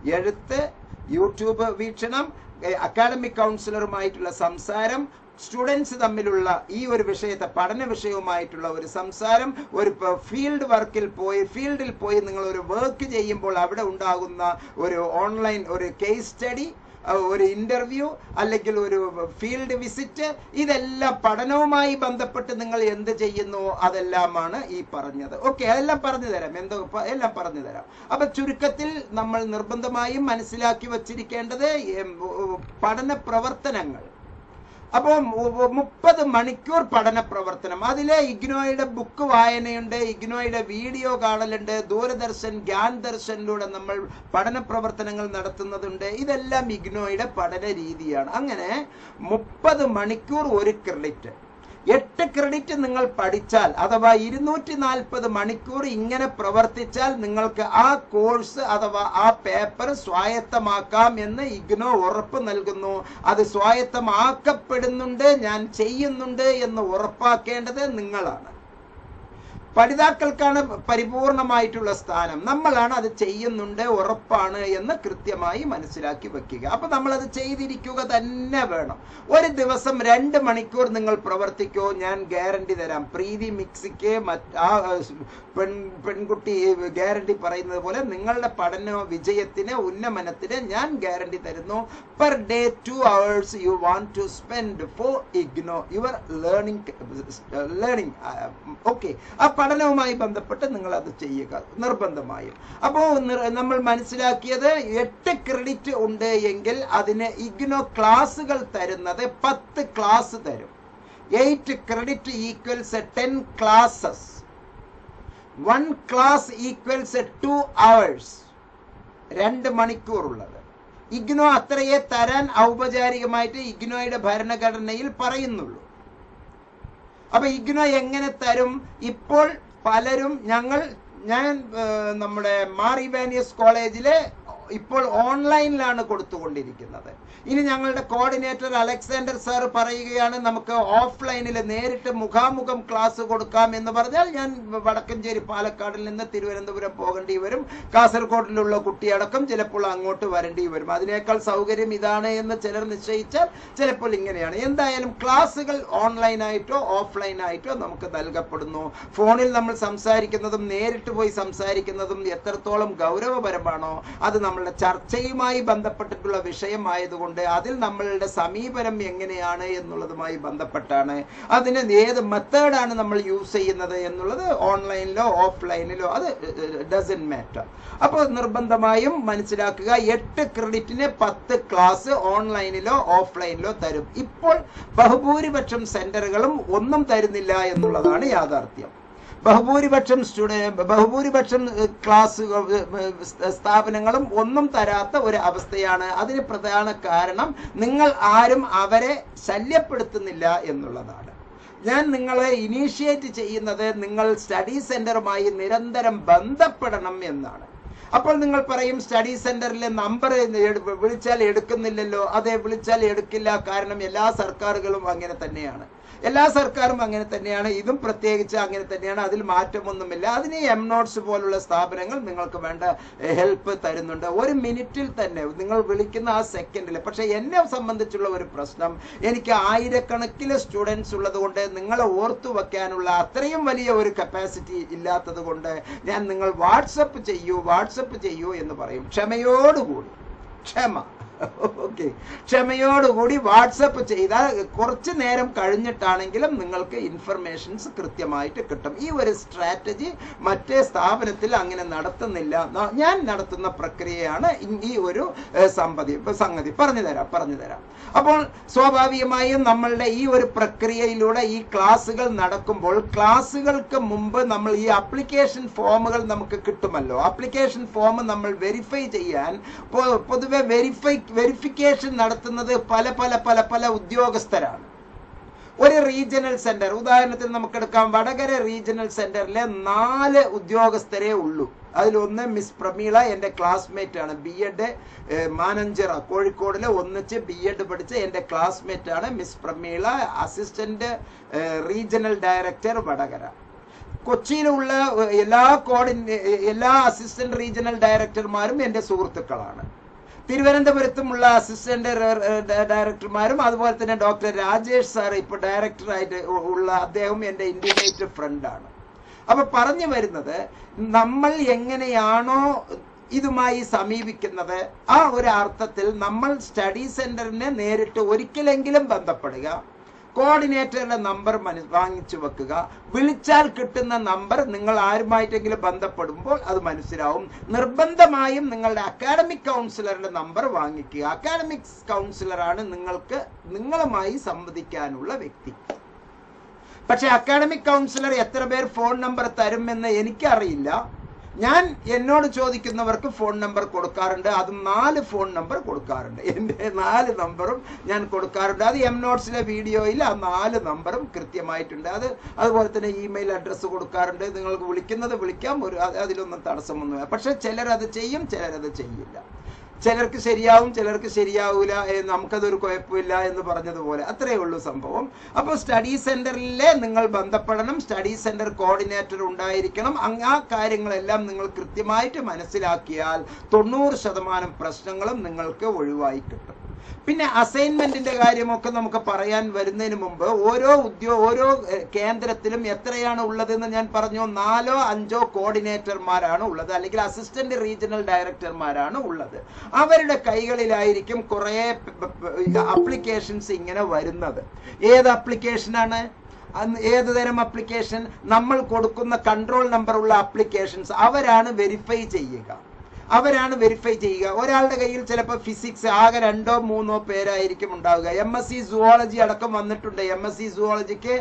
എഴുത്ത് യൂട്യൂബ് വീക്ഷണം അക്കാഡമിക് കൗൺസിലറുമായിട്ടുള്ള സംസാരം സ്റ്റുഡൻസ് തമ്മിലുള്ള ഈ ഒരു വിഷയത്തെ പഠന വിഷയവുമായിട്ടുള്ള ഒരു സംസാരം ഒരു ഫീൽഡ് വർക്കിൽ പോയി ഫീൽഡിൽ പോയി നിങ്ങൾ ഒരു വർക്ക് ചെയ്യുമ്പോൾ അവിടെ ഉണ്ടാകുന്ന ഒരു ഓൺലൈൻ ഒരു കേസ് സ്റ്റഡി ഒരു ഇന്റർവ്യൂ അല്ലെങ്കിൽ ഒരു ഫീൽഡ് വിസിറ്റ് ഇതെല്ലാം പഠനവുമായി ബന്ധപ്പെട്ട് നിങ്ങൾ എന്ത് ചെയ്യുന്നു അതെല്ലാമാണ് ഈ പറഞ്ഞത്. ഓക്കെ അതെല്ലാം പറഞ്ഞു തരാം. എന്തോ എല്ലാം പറഞ്ഞു തരാം. അപ്പൊ ചുരുക്കത്തിൽ നമ്മൾ നിർബന്ധമായും മനസ്സിലാക്കി വച്ചിരിക്കേണ്ടത് പഠന പ്രവർത്തനങ്ങൾ. അപ്പോൾ മുപ്പത് മണിക്കൂർ പഠന പ്രവർത്തനം. അതിലെ ഇഗ്നോയുടെ ബുക്ക് വായനയുണ്ട് ഇഗ്നോയുടെ വീഡിയോ കാണലുണ്ട് ദൂരദർശൻ ഗ്യാൻ ദർശനിലൂടെ നമ്മൾ പഠന പ്രവർത്തനങ്ങൾ നടത്തുന്നതുണ്ട്. ഇതെല്ലാം ഇഗ്നോയുടെ പഠന രീതിയാണ്. അങ്ങനെ മുപ്പത് മണിക്കൂർ ഒരു ക്രെഡിറ്റ്. എട്ട് ക്രെഡിറ്റ് നിങ്ങൾ പഠിച്ചാൽ അഥവാ ഇരുന്നൂറ്റി നാൽപ്പത് മണിക്കൂർ ഇങ്ങനെ പ്രവർത്തിച്ചാൽ നിങ്ങൾക്ക് ആ കോഴ്സ് അഥവാ ആ പേപ്പർ സ്വായത്തമാക്കാം എന്ന് ഇഗ്നോ ഉറപ്പ് നൽകുന്നു. അത് സ്വായത്തമാക്കപ്പെടുന്നുണ്ട് ഞാൻ ചെയ്യുന്നുണ്ട് എന്ന് ഉറപ്പാക്കേണ്ടത് നിങ്ങളാണ്. പഠിതാക്കൾക്കാണ് പരിപൂർണമായിട്ടുള്ള സ്ഥാനം. നമ്മളാണ് അത് ചെയ്യുന്നുണ്ട് ഉറപ്പാണ് എന്ന് കൃത്യമായി മനസ്സിലാക്കി വെക്കുക. അപ്പൊ നമ്മൾ അത് ചെയ്തിരിക്കുക തന്നെ വേണം. ഒരു ദിവസം രണ്ട് മണിക്കൂർ നിങ്ങൾ പ്രവർത്തിക്കോ ഞാൻ ഗ്യാരണ്ടി തരാം. പ്രീതി മിക്സിക്ക് ആ പെൺ പെൺകുട്ടി ഗ്യാരണ്ടി പറയുന്നത് പോലെ നിങ്ങളുടെ പഠന വിജയത്തിന് ഉന്നമനത്തിന് ഞാൻ ഗ്യാരണ്ടി തരുന്നു. Per day two hours you want to spend for IGNOU your learning learning okay ആ പഠനവുമായി ബന്ധപ്പെട്ട് നിങ്ങൾ അത് ചെയ്യുക നിർബന്ധമായും. അപ്പോൾ നമ്മൾ മനസ്സിലാക്കിയത് എട്ട് ക്രെഡിറ്റ് ഉണ്ട് എങ്കിൽ അതിന് ഇഗ്നോ ക്ലാസ്സുകൾ തരുന്നത് പത്ത് ക്ലാസ് തരും. Eight credit equals ten classes. One class equals two hours. രണ്ട് മണിക്കൂറുള്ളത്. ഇഗ്നോ അത്രയേ തരാൻ ഔപചാരികമായിട്ട് ഇഗ്നോയുടെ ഭരണഘടനയിൽ പറയുന്നുള്ളൂ. അപ്പൊ ഇഗ്നോ എങ്ങനെ തരും? ഇപ്പോൾ പലരും ഞങ്ങൾ ഞാൻ നമ്മുടെ മാർ ഇവാനിയസ് കോളേജിലെ ഇപ്പോൾ ഓൺലൈനിലാണ് കൊടുത്തുകൊണ്ടിരിക്കുന്നത്. ഇനി ഞങ്ങളുടെ കോർഡിനേറ്റർ അലക്സാണ്ടർ സാർ പറയുകയാണ് നമുക്ക് ഓഫ്ലൈനിൽ നേരിട്ട് മുഖാമുഖം ക്ലാസ് കൊടുക്കാം എന്ന് പറഞ്ഞാൽ ഞാൻ വടക്കഞ്ചേരി പാലക്കാടിൽ നിന്ന് തിരുവനന്തപുരം പോകേണ്ടി വരും. കാസർഗോഡിലുള്ള കുട്ടിയടക്കം ചിലപ്പോൾ അങ്ങോട്ട് വരേണ്ടി വരും. അതിനേക്കാൾ സൗകര്യം ഇതാണ് എന്ന് ചിലർ നിശ്ചയിച്ചാൽ ചിലപ്പോൾ ഇങ്ങനെയാണ്. എന്തായാലും ക്ലാസ്സുകൾ ഓൺലൈനായിട്ടോ ഓഫ്ലൈനായിട്ടോ നമുക്ക് നൽകപ്പെടുന്നു. ഫോണിൽ നമ്മൾ സംസാരിക്കുന്നതും നേരിട്ട് പോയി സംസാരിക്കുന്നതും എത്രത്തോളം ഗൗരവപരമാണോ അത് നമ്മളുടെ ചർച്ചയുമായി ബന്ധപ്പെട്ടിട്ടുള്ള വിഷയമായതുകൊണ്ട് അതിൽ നമ്മളുടെ സമീപനം എങ്ങനെയാണ് എന്നുള്ളതുമായി ബന്ധപ്പെട്ടാണ്. അതിന് ഏത് മെത്തേഡാണ് നമ്മൾ യൂസ് ചെയ്യുന്നത് എന്നുള്ളത് ഓൺലൈനിലോ ഓഫ്ലൈനിലോ അത് ഡസൻ മാറ്റർ അപ്പോൾ നിർബന്ധമായും മനസ്സിലാക്കുക എട്ട് ക്രെഡിറ്റിന് പത്ത് ക്ലാസ് ഓൺലൈനിലോ ഓഫ്ലൈനിലോ തരും. ഇപ്പോൾ ബഹുഭൂരിപക്ഷം സെന്ററുകളും ഒന്നും തരുന്നില്ല എന്നുള്ളതാണ് യാഥാർത്ഥ്യം. ബഹുഭൂരിപക്ഷം സ്റ്റുഡന്റ് ബഹുഭൂരിപക്ഷം ക്ലാസ് സ്ഥാപനങ്ങളും ഒന്നും തരാത്ത ഒരു അവസ്ഥയാണ് അതിന് പ്രധാന കാരണം നിങ്ങൾ ആരും അവരെ ശല്യപ്പെടുത്തുന്നില്ല എന്നുള്ളതാണ്. ഞാൻ നിങ്ങളെ ഇനീഷ്യേറ്റ് ചെയ്യുന്നത് നിങ്ങൾ സ്റ്റഡി സെന്ററുമായി നിരന്തരം ബന്ധപ്പെടണം എന്നാണ്. അപ്പോൾ നിങ്ങൾ പറയും സ്റ്റഡി സെന്ററിലെ നമ്പർ വിളിച്ചാൽ എടുക്കുന്നില്ലല്ലോ. അതെ വിളിച്ചാൽ എടുക്കില്ല. കാരണം എല്ലാ സർക്കാരുകളും അങ്ങനെ തന്നെയാണ്. എല്ലാ സർക്കാരും അങ്ങനെ തന്നെയാണ്. ഇതും പ്രത്യേകിച്ച് അങ്ങനെ തന്നെയാണ്. അതിൽ മാറ്റമൊന്നുമില്ല. അതിന് എം നോട്ട്സ് പോലുള്ള സ്ഥാപനങ്ങൾ നിങ്ങൾക്ക് വേണ്ട ഹെൽപ്പ് തരുന്നുണ്ട്. ഒരു മിനിറ്റിൽ തന്നെ നിങ്ങൾ വിളിക്കുന്ന ആ സെക്കൻഡിൽ പക്ഷേ എന്നെ സംബന്ധിച്ചുള്ള ഒരു പ്രശ്നം എനിക്ക് ആയിരക്കണക്കിന് സ്റ്റുഡൻസ് ഉള്ളത് കൊണ്ട് നിങ്ങളെ ഓർത്തു വെക്കാനുള്ള അത്രയും വലിയ ഒരു കപ്പാസിറ്റി ഇല്ലാത്തത് കൊണ്ട് ഞാൻ നിങ്ങൾ വാട്സപ്പ് ചെയ്യൂ വാട്സപ്പ് ചെയ്യൂ എന്ന് പറയും. ക്ഷമയോടുകൂടി. ക്ഷമ. ഓക്കെ ക്ഷമയോടുകൂടി വാട്സപ്പ് ചെയ്താൽ കുറച്ച് നേരം കഴിഞ്ഞിട്ടാണെങ്കിലും നിങ്ങൾക്ക് ഇൻഫർമേഷൻസ് കൃത്യമായിട്ട് കിട്ടും. ഈ ഒരു സ്ട്രാറ്റജി മറ്റേ സ്ഥാപനത്തിൽ അങ്ങനെ നടത്തുന്നില്ല. ഞാൻ നടത്തുന്ന പ്രക്രിയയാണ് ഈ- ഒരു സമ്പതി സംഗതി പറഞ്ഞു തരാം പറഞ്ഞു തരാം. അപ്പോൾ സ്വാഭാവികമായും നമ്മളുടെ ഈ ഒരു പ്രക്രിയയിലൂടെ ഈ ക്ലാസ്സുകൾ നടക്കുമ്പോൾ ക്ലാസ്സുകൾക്ക് മുമ്പ് നമ്മൾ ഈ അപ്ലിക്കേഷൻ ഫോമുകൾ നമുക്ക് കിട്ടുമല്ലോ. അപ്ലിക്കേഷൻ ഫോം നമ്മൾ വെരിഫൈ ചെയ്യാൻ പൊതുവെ വെരിഫൈ വെരിഫിക്കേഷൻ നടത്തുന്നത് പല പല പല പല ഉദ്യോഗസ്ഥരാണ്. ഒരു റീജിയണൽ സെന്റർ ഉദാഹരണത്തിന് നമുക്കെടുക്കാം. വടകര റീജിയണൽ സെന്ററിലെ നാല് ഉദ്യോഗസ്ഥരെ ഉള്ളൂ. അതിലൊന്ന് മിസ് പ്രമീള എന്റെ ക്ലാസ്മേറ്റ് ആണ് ബി എഡ് മാനഞ്ചിറ. കോഴിക്കോടിലെ ഒന്നിച്ച് ബി എഡ് പഠിച്ച എന്റെ ക്ലാസ്മേറ്റ് ആണ് miss Prameela assistant regional director Vadakara. കൊച്ചിയിലുള്ള എല്ലാ കോർഡിനേ എല്ലാ അസിസ്റ്റന്റ് റീജിയണൽ ഡയറക്ടർമാരും എന്റെ സുഹൃത്തുക്കളാണ്. തിരുവനന്തപുരത്തുമുള്ള അസിസ്റ്റന്റ് ഡയറക്ടർമാരും അതുപോലെ തന്നെ ഡോക്ടർ രാജേഷ് സാർ ഇപ്പോൾ ഡയറക്ടറായിട്ട് ഉള്ള അദ്ദേഹം എന്റെ ഇന്റിമേറ്റ് ഫ്രണ്ടാണ് അപ്പൊ പറഞ്ഞു വരുന്നത് നമ്മൾ എങ്ങനെയാണോ ഇതുമായി സമീപിക്കുന്നത് ആ ഒരു അർത്ഥത്തിൽ നമ്മൾ സ്റ്റഡി സെന്ററിനെ നേരിട്ട് ഒരിക്കലെങ്കിലും ബന്ധപ്പെടുക. കോർഡിനേറ്ററുടെ നമ്പർ വാങ്ങിച്ചു വെക്കുക. വിളിച്ചാൽ കിട്ടുന്ന നമ്പർ നിങ്ങൾ ആരുമായിട്ടെങ്കിലും ബന്ധപ്പെടുമ്പോൾ അത് മനസ്സിലാവും. നിർബന്ധമായും നിങ്ങളുടെ അക്കാഡമിക് കൗൺസിലറുടെ നമ്പർ വാങ്ങിക്കുക. അക്കാഡമിക്സ് കൗൺസിലറാണ് നിങ്ങൾക്ക് നിങ്ങളുമായി സംവദിക്കാനുള്ള വ്യക്തി. പക്ഷെ അക്കാഡമിക് കൗൺസിലർ എത്ര പേർ ഫോൺ നമ്പർ തരുമെന്ന് എനിക്കറിയില്ല. ഞാൻ എന്നോട് ചോദിക്കുന്നവർക്ക് ഫോൺ നമ്പർ കൊടുക്കാറുണ്ട്. അത് നാല് ഫോൺ നമ്പർ കൊടുക്കാറുണ്ട്. എന്റെ നാല് നമ്പറും ഞാൻ കൊടുക്കാറുണ്ട്. അത് എം നോട്ട്സിലെ വീഡിയോയിൽ ആ നാല് നമ്പറും കൃത്യമായിട്ടുണ്ട്. അത് അതുപോലെ തന്നെ ഇമെയിൽ അഡ്രസ്സ് കൊടുക്കാറുണ്ട്. നിങ്ങൾക്ക് വിളിക്കുന്നത് വിളിക്കാം. ഒരു അതിലൊന്നും തടസ്സമൊന്നുമില്ല. പക്ഷെ ചിലരത് ചെയ്യും ചിലരത് ചെയ്യില്ല. ചിലർക്ക് ശരിയാവും ചിലർക്ക് ശരിയാവില്ല നമുക്കതൊരു കുഴപ്പമില്ല എന്ന് പറഞ്ഞതുപോലെ. അത്രയേ ഉള്ളൂ സംഭവം. അപ്പോൾ സ്റ്റഡി സെന്ററിലെ നിങ്ങൾ ബന്ധപ്പെടണം സ്റ്റഡി സെന്റർ കോർഡിനേറ്റർ ഉണ്ടായിരിക്കണം. ആ കാര്യങ്ങളെല്ലാം നിങ്ങൾ കൃത്യമായിട്ട് മനസ്സിലാക്കിയാൽ തൊണ്ണൂറ് ശതമാനം പ്രശ്നങ്ങളും നിങ്ങൾക്ക് ഒഴിവായി കിട്ടും. പിന്നെ അസൈൻമെന്റിന്റെ കാര്യമൊക്കെ നമുക്ക് പറയാൻ വരുന്നതിന് മുമ്പ് ഓരോ ഉദ്യോഗ ഓരോ കേന്ദ്രത്തിലും എത്രയാണ് ഉള്ളതെന്ന് ഞാൻ പറഞ്ഞു. നാലോ അഞ്ചോ കോർഡിനേറ്റർമാരാണ് ഉള്ളത്. അല്ലെങ്കിൽ അസിസ്റ്റന്റ് റീജിയണൽ ഡയറക്ടർമാരാണ് ഉള്ളത്. അവരുടെ കൈകളിലായിരിക്കും കുറേ അപ്ലിക്കേഷൻസ് ഇങ്ങനെ വരുന്നത്. ഏത് അപ്ലിക്കേഷനാണ് ഏത് തരം അപ്ലിക്കേഷൻ നമ്മൾ കൊടുക്കുന്ന കൺട്രോൾ നമ്പർ ഉള്ള അപ്ലിക്കേഷൻസ് അവരാണ് വെരിഫൈ ചെയ്യുക. അവരാണ് വെരിഫൈ ചെയ്യുക. ഒരാളുടെ കയ്യിൽ ചിലപ്പോൾ ഫിസിക്സ് ആകെ രണ്ടോ മൂന്നോ പേരായിരിക്കും ഉണ്ടാവുക. എം എസ് സി സുവോളജി അടക്കം വന്നിട്ടുണ്ട്. എം എസ് സി സുവോളജിക്ക്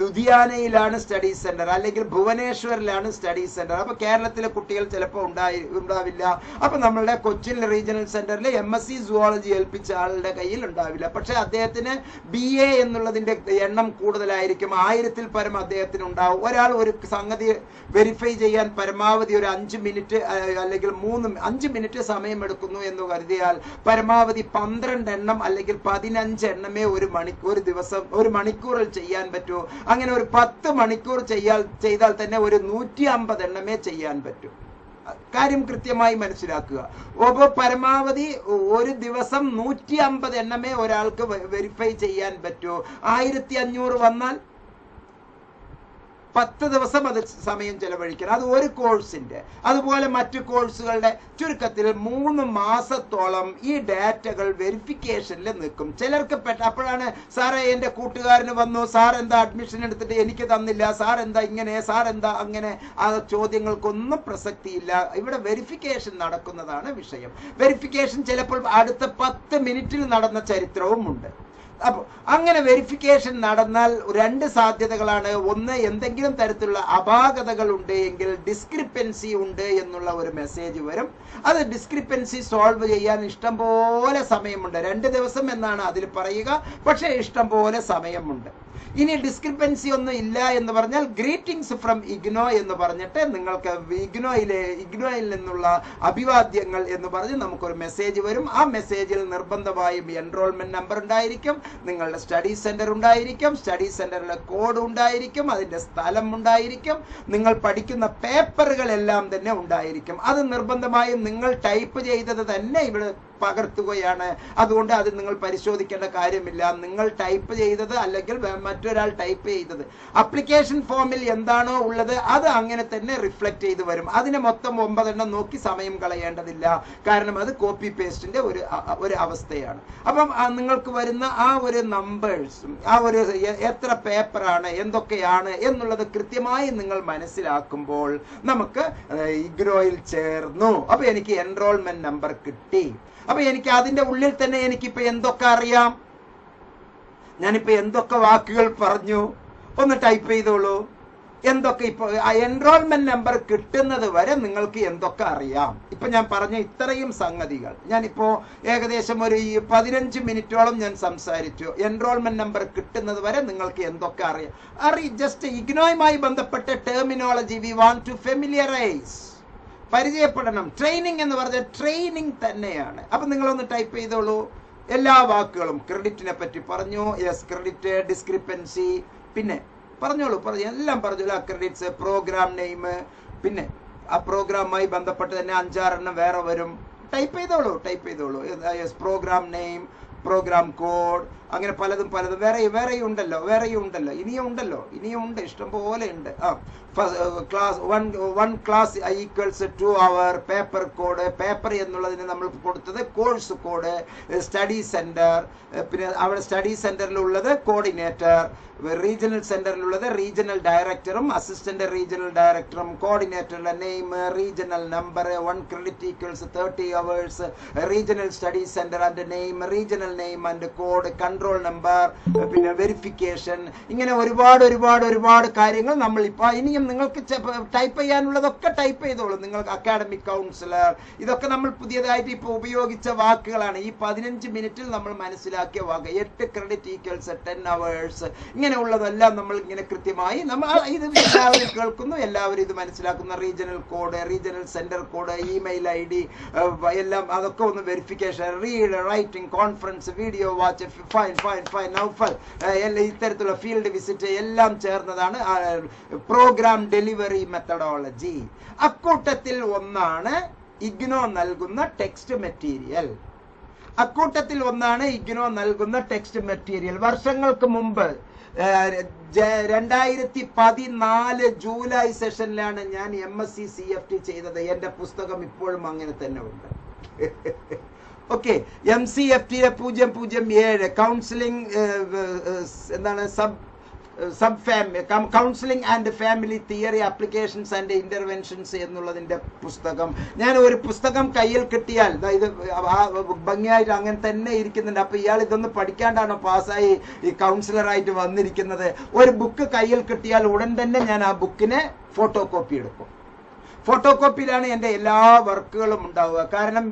ലുധിയാനയിലാണ് സ്റ്റഡി സെന്റർ അല്ലെങ്കിൽ ഭുവനേശ്വറിലാണ് സ്റ്റഡി സെന്റർ അപ്പോൾ കേരളത്തിലെ കുട്ടികൾ ചിലപ്പോൾ ഉണ്ടായി ഉണ്ടാവില്ല. അപ്പൊ നമ്മളുടെ കൊച്ചിൻ റീജിയണൽ സെന്ററിൽ എം എസ് സി സുവോളജി ഏൽപ്പിച്ച ആളുടെ കയ്യിൽ ഉണ്ടാവില്ല. പക്ഷേ അദ്ദേഹത്തിന് ബി എ എന്നുള്ളതിന്റെ എണ്ണം കൂടുതലായിരിക്കും. ആയിരത്തിൽ പരം അദ്ദേഹത്തിന് ഉണ്ടാവും. ഒരാൾ ഒരു സംഗതി വെരിഫൈ ചെയ്യാൻ പരമാവധി ഒരു അഞ്ച് മിനിറ്റ് അല്ലെങ്കിൽ മൂന്ന് അഞ്ച് മിനിറ്റ് സമയമെടുക്കുന്നു എന്ന് കരുതിയാൽ പരമാവധി പന്ത്രണ്ട് എണ്ണം അല്ലെങ്കിൽ പതിനഞ്ച് എണ്ണമേ ഒരു മണിക്കൂർ ഒരു ദിവസം ഒരു മണിക്കൂറിൽ ചെയ്യാൻ പറ്റൂ. അങ്ങനെ ഒരു പത്ത് മണിക്കൂർ ചെയ്യാൽ ചെയ്താൽ തന്നെ ഒരു നൂറ്റി അമ്പത് എണ്ണമേ ചെയ്യാൻ പറ്റൂ. കാര്യം കൃത്യമായി മനസ്സിലാക്കുക. അപ്പോൾ പരമാവധി ഒരു ദിവസം നൂറ്റി അമ്പത് എണ്ണമേ ഒരാൾക്ക് വെരിഫൈ ചെയ്യാൻ പറ്റൂ. ആയിരത്തി അഞ്ഞൂറ് വന്നാൽ പത്ത് ദിവസം അത് സമയം ചെലവഴിക്കണം. അത് ഒരു കോഴ്സിന്റെ. അതുപോലെ മറ്റു കോഴ്സുകളുടെ ചുരുക്കത്തിൽ മൂന്ന് മാസത്തോളം ഈ ഡാറ്റകൾ വെരിഫിക്കേഷനിൽ നിൽക്കും. ചിലർക്ക് പെട്ട അപ്പോഴാണ് സാറേ എന്റെ കൂട്ടുകാരന് വന്നു സാർ എന്താ അഡ്മിഷൻ എടുത്തിട്ട് എനിക്ക് തന്നില്ല? സാർ എന്താ ഇങ്ങനെ? സാർ എന്താ അങ്ങനെ? ആ ചോദ്യങ്ങൾക്കൊന്നും പ്രസക്തിയില്ല. ഇവിടെ വെരിഫിക്കേഷൻ നടക്കുന്നതാണ് വിഷയം. വെരിഫിക്കേഷൻ ചിലപ്പോൾ അടുത്ത പത്ത് മിനിറ്റിൽ നടന്ന ചരിത്രവും ഉണ്ട് അപ്പോൾ അങ്ങനെ വെരിഫിക്കേഷൻ നടന്നാൽ രണ്ട് സാധ്യതകളാണ്. ഒന്ന് എന്തെങ്കിലും തരത്തിലുള്ള അപാകതകൾ ഉണ്ട് എങ്കിൽ ഡിസ്ക്രിപ്പൻസി ഉണ്ട് എന്നുള്ള ഒരു മെസ്സേജ് വരും. അത് ഡിസ്ക്രിപ്പൻസി സോൾവ് ചെയ്യാൻ ഇഷ്ടം പോലെ സമയമുണ്ട്. രണ്ട് ദിവസം എന്നാണ് അതിൽ പറയുക. പക്ഷേ ഇഷ്ടം പോലെ സമയമുണ്ട്. ഇനി ഡിസ്ക്രിപ്പൻസി ഒന്നും ഇല്ല എന്ന് പറഞ്ഞാൽ ഗ്രീറ്റിംഗ്സ് ഫ്രം ഇഗ്നോ എന്ന് പറഞ്ഞിട്ട് നിങ്ങൾക്ക് ഇഗ്നോയിലെ ഇഗ്നോയിൽ നിന്നുള്ള അഭിവാദ്യങ്ങൾ എന്ന് പറഞ്ഞ് നമുക്കൊരു മെസ്സേജ് വരും. ആ മെസ്സേജിൽ നിർബന്ധമായും എൻറോൾമെന്റ് നമ്പർ ഉണ്ടായിരിക്കും നിങ്ങളുടെ സ്റ്റഡി സെന്റർ ഉണ്ടായിരിക്കും സ്റ്റഡി സെന്ററിലെ കോഡ് ഉണ്ടായിരിക്കും അതിന്റെ സ്ഥലം ഉണ്ടായിരിക്കും നിങ്ങൾ പഠിക്കുന്ന പേപ്പറുകളെല്ലാം തന്നെ ഉണ്ടായിരിക്കും. അത് നിർബന്ധമായും നിങ്ങൾ ടൈപ്പ് ചെയ്തത് തന്നെ ഇവിടെ പകർത്തുകയാണ്. അതുകൊണ്ട് അത് നിങ്ങൾ പരിശോധിക്കേണ്ട കാര്യമില്ല. നിങ്ങൾ ടൈപ്പ് ചെയ്തത് അല്ലെങ്കിൽ മറ്റൊരാൾ ടൈപ്പ് ചെയ്തത്. അപ്ലിക്കേഷൻ ഫോമിൽ എന്താണോ ഉള്ളത് അത് അങ്ങനെ തന്നെ റിഫ്ലക്ട് ചെയ്ത് വരും. അതിനെ മൊത്തം ഒമ്പതെണ്ണം നോക്കി സമയം കളയേണ്ടതില്ല. കാരണം അത് കോപ്പി പേസ്റ്റിന്റെ ഒരു ഒരു അവസ്ഥയാണ്. അപ്പം നിങ്ങൾക്ക് വരുന്ന ആ ഒരു നമ്പേഴ്സും ആ ഒരു എത്ര പേപ്പറാണ് എന്തൊക്കെയാണ് എന്നുള്ളത് കൃത്യമായി നിങ്ങൾ മനസ്സിലാക്കുമ്പോൾ നമുക്ക് ഇഗ്രോയിൽ ചേർന്നു. അപ്പൊ എനിക്ക് എൻറോൾമെന്റ് നമ്പർ കിട്ടി. അപ്പൊ എനിക്ക് അതിന്റെ ഉള്ളിൽ തന്നെ എനിക്കിപ്പോ എന്തൊക്കെ അറിയാം? ഞാനിപ്പോ എന്തൊക്കെ വാക്കുകൾ പറഞ്ഞു? ഒന്ന് ടൈപ്പ് ചെയ്തോളൂ. എന്തൊക്കെ ഇപ്പൊ എൻറോൾമെന്റ് നമ്പർ കിട്ടുന്നത് വരെ നിങ്ങൾക്ക് എന്തൊക്കെ അറിയാം? ഇപ്പൊ ഞാൻ പറഞ്ഞ ഇത്രയും സംഗതികൾ. ഞാനിപ്പോ ഏകദേശം ഒരു പതിനഞ്ച് മിനിറ്റോളം ഞാൻ സംസാരിച്ചു. എൻറോൾമെന്റ് നമ്പർ കിട്ടുന്നത് വരെ നിങ്ങൾക്ക് എന്തൊക്കെ അറിയാം? അറി ജസ്റ്റ് ഇഗ്നോയുമായി ബന്ധപ്പെട്ട terminology we want to familiarise പരിചയപ്പെടണം. Training എന്ന് പറഞ്ഞാൽ ട്രെയിനിങ് തന്നെയാണ്. അപ്പൊ നിങ്ങളൊന്ന് ടൈപ്പ് ചെയ്തോളൂ. എല്ലാ വാക്കുകളും ക്രെഡിറ്റിനെ പറ്റി പറഞ്ഞു? യെസ് ക്രെഡിറ്റ് ഡിസ്ക്രിപ്പൻസി പിന്നെ പറഞ്ഞോളൂ പറഞ്ഞു. എല്ലാം പറഞ്ഞോളൂ. ആ ക്രെഡിറ്റ്സ് പ്രോഗ്രാം നെയിം പിന്നെ ആ പ്രോഗ്രാമുമായി ബന്ധപ്പെട്ട് തന്നെ അഞ്ചാറെണ്ണം വേറെ വരും. ടൈപ്പ് ചെയ്തോളൂ ടൈപ്പ് ചെയ്തോളൂ. പ്രോഗ്രാം നെയിം പ്രോഗ്രാം കോഡ് അങ്ങനെ പലതും പലതും. വേറെ വേറെയും ഉണ്ടല്ലോ വേറെയും ഉണ്ടല്ലോ. ഇനിയും ഉണ്ടല്ലോ ഇനിയും ഉണ്ട് ഇഷ്ടം പോലെ ഉണ്ട്. ആ class one one class equals two hours paper code. Paper എന്നുള്ളതിന് നമ്മൾ കൊടുത്തത് കോഴ്സ് കോഡ് സ്റ്റഡി സെന്റർ പിന്നെ അവിടെ സ്റ്റഡി സെന്ററിലുള്ളത് കോർഡിനേറ്റർ റീജിയണൽ സെന്ററിലുള്ളത് റീജിയണൽ ഡയറക്ടറും അസിസ്റ്റന്റ് റീജിയണൽ ഡയറക്ടറും കോർഡിനേറ്ററുടെ name regional number one credit equals thirty hours regional study centre and name regional name and code control number പിന്നെ വെരിഫിക്കേഷൻ ഇങ്ങനെ ഒരുപാട് ഒരുപാട് ഒരുപാട് കാര്യങ്ങൾ നമ്മൾ ഇപ്പോൾ ഇനിയും നിങ്ങൾക്ക് ടൈപ്പ് ചെയ്യാനുള്ളതൊക്കെ ടൈപ്പ് ചെയ്തോളൂ. നിങ്ങൾക്ക് അക്കാഡമിക് കൗൺസിലർ ഇതൊക്കെ നമ്മൾ പുതിയതായിട്ട് ഇപ്പോൾ ഉപയോഗിച്ച വാക്കുകളാണ്. ഈ പതിനഞ്ച് മിനിറ്റിൽ നമ്മൾ മനസ്സിലാക്കിയ വാക്ക്. എട്ട് ക്രെഡിറ്റ് ഈക്വൽസ് ടെൻ അവേഴ്സ് ഇങ്ങനെയുള്ളതെല്ലാം നമ്മൾ ഇങ്ങനെ കൃത്യമായി നമ്മൾ ഇത് എല്ലാവരും കേൾക്കുന്നു. എല്ലാവരും ഇത് മനസ്സിലാക്കുന്ന. Regional code regional centre code email I D എല്ലാം അതൊക്കെ ഒന്ന് verification read writing conference video watch fine fine fine Naufal എല്ലാം ഇത്തരത്തിലുള്ള ഫീൽഡ് വിസിറ്റ് എല്ലാം ചേർന്നതാണ് പ്രോഗ്രാം ഡെലിവറി മെത്തഡോളജി അക്കൂട്ടത്തിൽ ഒന്നാണ് ഇഗ്നോ നൽകുന്ന ടെക്സ്റ്റ് മെറ്റീരിയൽ അക്കൂട്ടത്തിൽ ഒന്നാണ് ഇഗ്നോ നൽകുന്ന ടെക്സ്റ്റ് മെറ്റീരിയൽ വർഷങ്ങൾക്ക് മുമ്പ് രണ്ടായിരത്തി പതിനാല് ജൂലൈ സെഷനിലാണ് ഞാൻ M S C C F T ചെയ്തത്. എന്റെ പുസ്തകം ഇപ്പോഴും അങ്ങനെ തന്നെ ഉണ്ട്. ഓക്കെ എം സി എഫ് ടിയിലെ പൂജ്യം പൂജ്യം ഏഴ് കൗൺസിലിംഗ് എന്താണ് sub sub family counselling and family theory applications and interventions എന്നുള്ളതിന്റെ പുസ്തകം. ഞാൻ ഒരു പുസ്തകം കയ്യിൽ കിട്ടിയാൽ ഇത് ഭംഗിയായിട്ട് അങ്ങനെ തന്നെ ഇരിക്കുന്നുണ്ട്. അപ്പോൾ ഇയാൾ ഇതൊന്ന് പഠിക്കാണ്ടാണോ പാസ്സായി ഈ കൗൺസിലറായിട്ട് വന്നിരിക്കുന്നത്? ഒരു ബുക്ക് കയ്യിൽ കിട്ടിയാൽ ഉടൻ തന്നെ ഞാൻ ആ ബുക്കിനെ ഫോട്ടോ കോപ്പി എടുക്കും. ഫോട്ടോ കോപ്പിയിലാണ് എന്റെ എല്ലാ വർക്കുകളും ഉണ്ടാവുക. കാരണം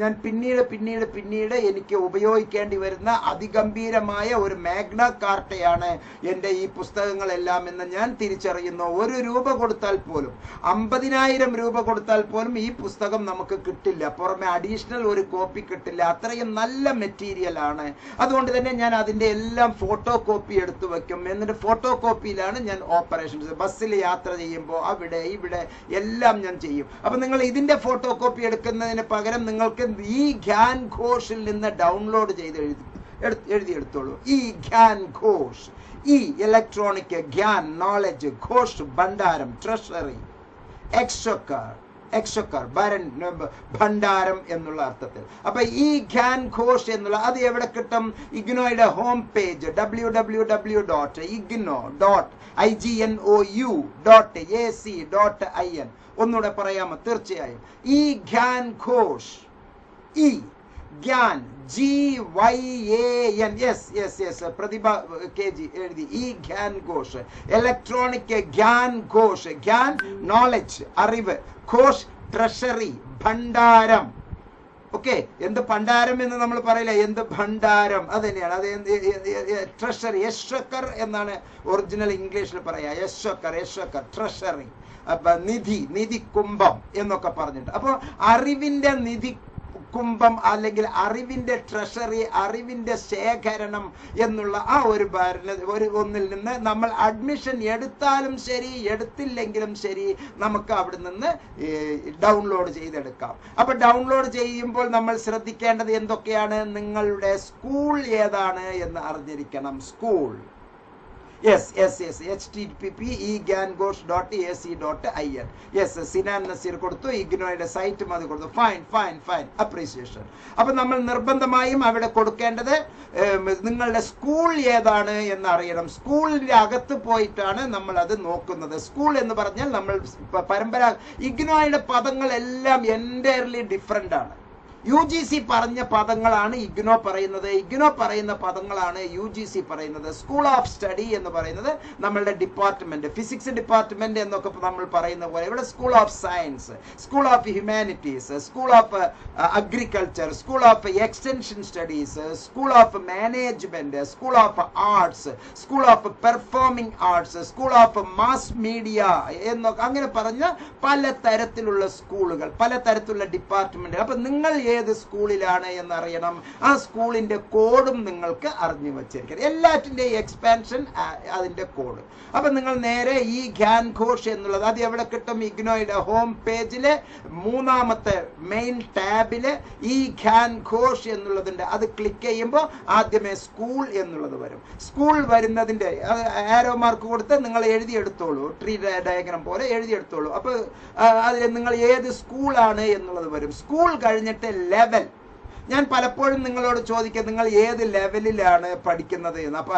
ഞാൻ പിന്നീട് പിന്നീട് പിന്നീട് എനിക്ക് ഉപയോഗിക്കേണ്ടി വരുന്ന അതിഗംഭീരമായ ഒരു മാഗ്ന കാർട്ടയാണ് എന്റെ ഈ പുസ്തകങ്ങളെല്ലാം എന്ന് ഞാൻ തിരിച്ചറിയുന്നു. ഒരു രൂപ കൊടുത്താൽ പോലും അമ്പതിനായിരം രൂപ കൊടുത്താൽ പോലും ഈ പുസ്തകം നമുക്ക് കിട്ടില്ല. പുറമെ അഡീഷണൽ ഒരു കോപ്പി കിട്ടില്ല. അത്രയും നല്ല മെറ്റീരിയൽ ആണ്. അതുകൊണ്ട് തന്നെ ഞാൻ അതിന്റെ എല്ലാം ഫോട്ടോ കോപ്പി എടുത്തു വെക്കും എന്നിട്ട് ഫോട്ടോ കോപ്പിയിലാണ് ഞാൻ ഓപ്പറേഷൻസ്. ബസ്സിൽ യാത്ര ചെയ്യുമ്പോൾ അവിടെ ഇവിടെ എല്ലാം ഞാൻ ചെയ്യും. അപ്പം നിങ്ങൾ ഇതിന്റെ ഫോട്ടോ കോപ്പി എടുക്കുന്നതിന് പകരം നിങ്ങൾക്ക് ഈ ഖ്യാൻ ഘോഷിൽ നിന്ന് ഡൗൺലോഡ് ചെയ്ത് എഴുതി എഴുതി എഴുതിയെടുത്തോളൂ ഈ ഖ്യാൻ ഘോഷ് ഈ ഇലക്ട്രോണിക് ഖ്യാൻ നോളജ് ഘോഷ് ഭണ്ഡാരം ട്രഷറി എക്സക്കർ എക്സക്കർ ഭരൻ ഭണ്ഡാരം എന്നുള്ള അർത്ഥത്തിൽ. അപ്പൊ ഈ ഖ്യാൻ ഘോഷ് എന്നുള്ള അത് എവിടെ കിട്ടും? ഇഗ്നോയുടെ home page W W W dot IGNOU dot I G N O U dot A C dot I N ഒന്നുകൂടെ പറയാമോ? തീർച്ചയായും. E Gyan Kosh e Gyan G Y A N yes yes yes Prathibha K G എഴുതി. E Gyan Kosh. Electronic Gyan Kosh. Gyan knowledge അറിവ്. Kosh treasury ഭണ്ഡാരം. Okay എന്ത് ഭണ്ഡാരം എന്ന് നമ്മൾ പറയില്ല. എന്ത് ഭണ്ഡാരം? അത് തന്നെയാണ് അത് ട്രഷറി യശ്വക്കർ എന്നാണ് ഒറിജിനൽ ഇംഗ്ലീഷിൽ പറയാ. യശ്വക്കർ യശ്വക്കർ ട്രഷറി അപ്പൊ നിധി നിധി കുംഭം എന്നൊക്കെ പറഞ്ഞിട്ട്. അപ്പോൾ അറിവിന്റെ നിധി കുംഭം അല്ലെങ്കിൽ അറിവിന്റെ ട്രഷറി അറിവിന്റെ ശേഖരണം എന്നുള്ള ആ ഒരു ഭരണ ഒരു ഒന്നിൽ നിന്ന് നമ്മൾ അഡ്മിഷൻ എടുത്താലും ശരി എടുത്തില്ലെങ്കിലും ശരി നമുക്ക് അവിടെ നിന്ന് ഡൗൺലോഡ് ചെയ്തെടുക്കാം. അപ്പൊ ഡൗൺലോഡ് ചെയ്യുമ്പോൾ നമ്മൾ ശ്രദ്ധിക്കേണ്ടത് എന്തൊക്കെയാണ്? നിങ്ങളുടെ സ്കൂൾ ഏതാണ് എന്ന് അറിഞ്ഞിരിക്കണം. School yes yes yes H T T P E Gyan Kosh dot A C dot I N yes Sinan Naseer കൊടുത്തു ഇഗ്നോയുടെ സൈറ്റും അത് കൊടുത്തു. ഫൈൻ ഫൈൻ ഫൈൻ അപ്രീസിയേഷൻ അപ്പം നമ്മൾ നിർബന്ധമായും അവിടെ കൊടുക്കേണ്ടത് നിങ്ങളുടെ സ്കൂൾ ഏതാണ് എന്ന് അറിയണം സ്കൂളിന്റെ അകത്ത് പോയിട്ടാണ് നമ്മൾ അത് നോക്കുന്നത്. സ്കൂൾ എന്ന് പറഞ്ഞാൽ നമ്മൾ പരമ്പരാ ഇഗ്നോയുടെ പദങ്ങളെല്ലാം എന്റയർലി ഡിഫറെന്റ് ആണ്. യു ജി സി പറഞ്ഞ പദങ്ങളാണ് ഇഗ്നോ പറയുന്നത്. ഇഗ്നോ പറയുന്ന പദങ്ങളാണ് യു ജി സി പറയുന്നത്. സ്കൂൾ ഓഫ് സ്റ്റഡി എന്ന് പറയുന്നത് നമ്മളുടെ ഡിപ്പാർട്ട്മെന്റ് ഫിസിക്സ് ഡിപ്പാർട്ട്മെന്റ് എന്നൊക്കെ നമ്മൾ പറയുന്ന പോലെ. ഇവിടെ school of science school of humanities school of agriculture school of extension studies school of management school of arts school of performing arts school of mass media എന്നൊക്കെ. അങ്ങനെ പറഞ്ഞ പല തരത്തിലുള്ള സ്കൂളുകൾ പല തരത്തിലുള്ള ഡിപ്പാർട്ട്മെന്റ് അപ്പൊ നിങ്ങൾ ഏത് സ്കൂളിലാണ് എന്നറിയണം. ആ സ്കൂളിന്റെ കോഡും നിങ്ങൾക്ക് അറിഞ്ഞു വച്ചിരിക്കണം. എല്ലാറ്റിന്റെയും എക്സ്പാൻഷൻ അതിന്റെ കോഡ്. അപ്പൊ നിങ്ങൾ നേരെ ഈ ഖ്യാൻ ഘോഷ് എന്നുള്ളത് അത് എവിടെ കിട്ടും? ഇഗ്നോയുടെ ഹോം പേജിലെ മൂന്നാമത്തെ മെയിൻ ടാബിൽ ഈ ഖ്യാൻ ഘോഷ് എന്നുള്ളതിന്റെ അത് ക്ലിക്ക് ചെയ്യുമ്പോൾ ആദ്യമേ സ്കൂൾ എന്നുള്ളത് വരും. സ്കൂൾ വരുന്നതിന്റെ ആരോ മാർക്ക് കൊടുത്ത് നിങ്ങൾ എഴുതിയെടുത്തോളൂ ട്രീ ഡയഗ്രാം പോലെ എഴുതിയെടുത്തോളൂ അപ്പോൾ അതിൽ നിങ്ങൾ ഏത് സ്കൂളാണ് എന്നുള്ളത് വരും. സ്കൂൾ കഴിഞ്ഞിട്ട് ലെവൽ ഞാൻ പലപ്പോഴും നിങ്ങളോട് ചോദിക്കുക നിങ്ങൾ ഏത് ലെവലിലാണ് പഠിക്കുന്നത്? എന്ന്. അപ്പൊ